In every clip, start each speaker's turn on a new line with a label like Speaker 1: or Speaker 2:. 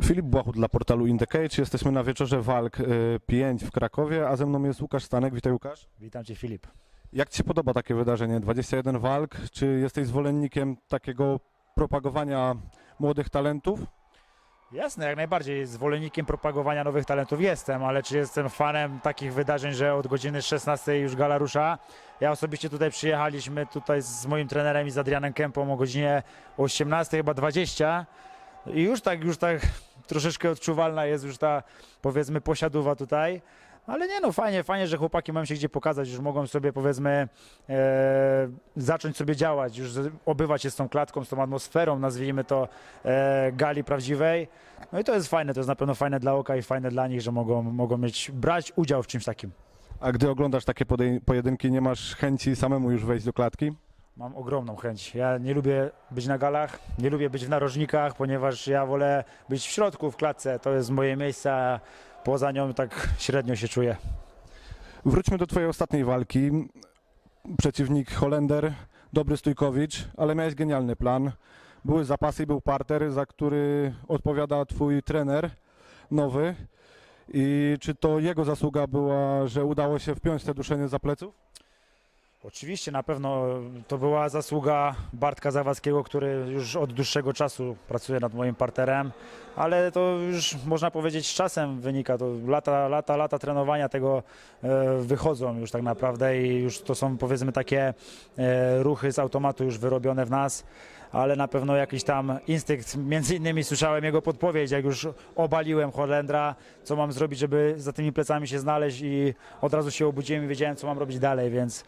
Speaker 1: Filip Błachut dla portalu Indicate. Jesteśmy na wieczorze walk y, 5 w Krakowie, a ze mną jest Łukasz Stanek. Witaj Łukasz.
Speaker 2: Witam Cię Filip.
Speaker 1: Jak Ci się podoba takie wydarzenie? 21 walk. Czy jesteś zwolennikiem takiego propagowania młodych talentów?
Speaker 2: Jasne, jak najbardziej zwolennikiem propagowania nowych talentów jestem, ale czy jestem fanem takich wydarzeń, że od godziny 16 już gala rusza? Ja osobiście tutaj przyjechaliśmy tutaj z moim trenerem i z Adrianem Kępą o godzinie 18 chyba 20 i już tak, już tak troszeczkę odczuwalna jest już ta powiedzmy posiadówa tutaj. Ale nie no, fajnie, fajnie, że chłopaki mają się gdzie pokazać, już mogą sobie powiedzmy e, zacząć sobie działać, już obywać się z tą klatką, z tą atmosferą, nazwijmy to e, gali prawdziwej. No i to jest fajne, to jest na pewno fajne dla oka i fajne dla nich, że mogą, mogą mieć, brać udział w czymś takim.
Speaker 1: A gdy oglądasz takie pojedynki, nie masz chęci samemu już wejść do klatki?
Speaker 2: Mam ogromną chęć. Ja nie lubię być na galach, nie lubię być w narożnikach, ponieważ ja wolę być w środku, w klatce. To jest moje miejsce, a poza nią tak średnio się czuję.
Speaker 1: Wróćmy do Twojej ostatniej walki. Przeciwnik Holender, dobry Stójkowicz, ale miałeś genialny plan. Były zapasy i był parter, za który odpowiada Twój trener nowy. I czy to jego zasługa była, że udało się wpiąć te duszenie za pleców?
Speaker 2: Oczywiście na pewno to była zasługa Bartka Zawadzkiego, który już od dłuższego czasu pracuje nad moim parterem, ale to już można powiedzieć z czasem wynika, to lata, lata, lata trenowania tego e, wychodzą już tak naprawdę i już to są powiedzmy takie e, ruchy z automatu już wyrobione w nas, ale na pewno jakiś tam instynkt, między innymi słyszałem jego podpowiedź, jak już obaliłem Holendra, co mam zrobić, żeby za tymi plecami się znaleźć i od razu się obudziłem i wiedziałem, co mam robić dalej, więc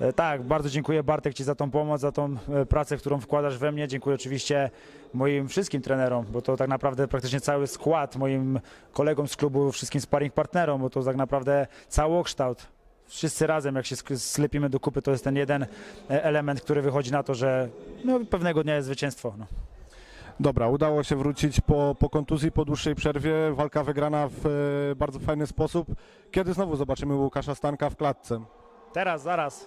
Speaker 2: E, Tak, bardzo dziękuję Bartek Ci za tą pomoc, za tą e, pracę, którą wkładasz we mnie. Dziękuję oczywiście moim wszystkim trenerom, bo to tak naprawdę praktycznie cały skład, moim kolegom z klubu, wszystkim sparring partnerom, bo to tak naprawdę całokształt. Wszyscy razem, jak się sk- sklepimy do kupy, to jest ten jeden e, element, który wychodzi na to, że no, pewnego dnia jest zwycięstwo. No.
Speaker 1: Dobra, udało się wrócić po, po kontuzji, po dłuższej przerwie. Walka wygrana w e, bardzo fajny sposób. Kiedy znowu zobaczymy Łukasza Stanka w klatce?
Speaker 2: Teraz, zaraz,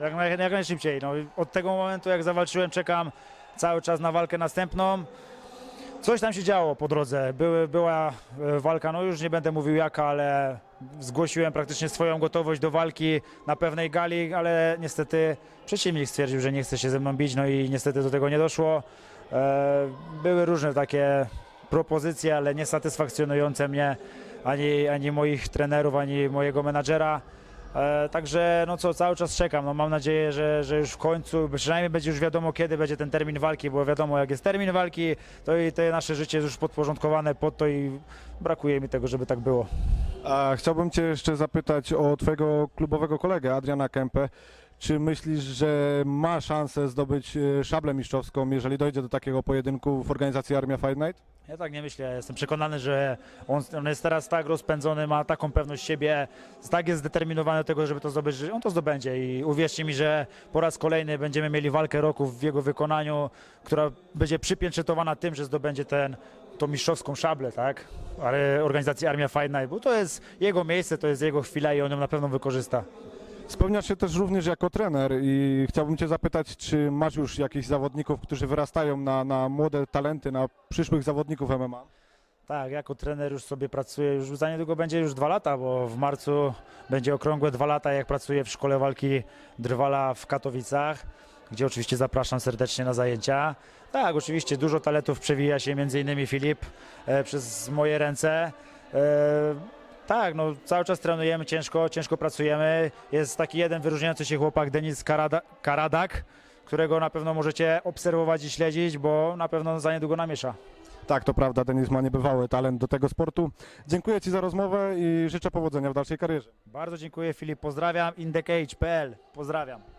Speaker 2: jak, naj, jak najszybciej. No, od tego momentu, jak zawalczyłem, czekam cały czas na walkę następną. Coś tam się działo po drodze. Były, była e, walka, no już nie będę mówił jaka, ale zgłosiłem praktycznie swoją gotowość do walki na pewnej gali, ale niestety przeciwnik stwierdził, że nie chce się ze mną bić, no i niestety do tego nie doszło. E, Były różne takie propozycje, ale nie satysfakcjonujące mnie ani, ani moich trenerów, ani mojego menadżera. E, także no co, cały czas czekam. No, mam nadzieję, że, że już w końcu, przynajmniej będzie już wiadomo, kiedy będzie ten termin walki, bo wiadomo, jak jest termin walki, to i to nasze życie jest już podporządkowane pod to i brakuje mi tego, żeby tak było.
Speaker 1: A chciałbym Cię jeszcze zapytać o Twojego klubowego kolegę Adriana Kempę. Czy myślisz, że ma szansę zdobyć e, szablę mistrzowską, jeżeli dojdzie do takiego pojedynku w organizacji Armia Fight Night?
Speaker 2: Ja tak nie myślę. Jestem przekonany, że on, on jest teraz tak rozpędzony, ma taką pewność siebie, tak jest zdeterminowany do tego, żeby to zdobyć, że on to zdobędzie. I uwierzcie mi, że po raz kolejny będziemy mieli walkę roku w jego wykonaniu, która będzie przypieczętowana tym, że zdobędzie ten tą mistrzowską szablę, tak? Ale organizacji Armia Fight Night, bo to jest jego miejsce, to jest jego chwila i on ją na pewno wykorzysta.
Speaker 1: Spełniasz się też również jako trener i chciałbym Cię zapytać, czy masz już jakichś zawodników, którzy wyrastają na, na młode talenty, na przyszłych zawodników MMA?
Speaker 2: Tak, jako trener już sobie pracuję, już za niedługo będzie już dwa lata, bo w marcu będzie okrągłe dwa lata, jak pracuję w Szkole Walki Drwala w Katowicach, gdzie oczywiście zapraszam serdecznie na zajęcia. Tak, oczywiście dużo talentów przewija się, między innymi Filip, e, przez moje ręce. E, tak, no cały czas trenujemy ciężko, ciężko pracujemy. Jest taki jeden wyróżniający się chłopak, Denis Karada, Karadak, którego na pewno możecie obserwować i śledzić, bo na pewno za niedługo namiesza.
Speaker 1: Tak, to prawda, Denis ma niebywały talent do tego sportu. Dziękuję Ci za rozmowę i życzę powodzenia w dalszej karierze.
Speaker 2: Bardzo dziękuję Filip, pozdrawiam, indecage.pl, pozdrawiam.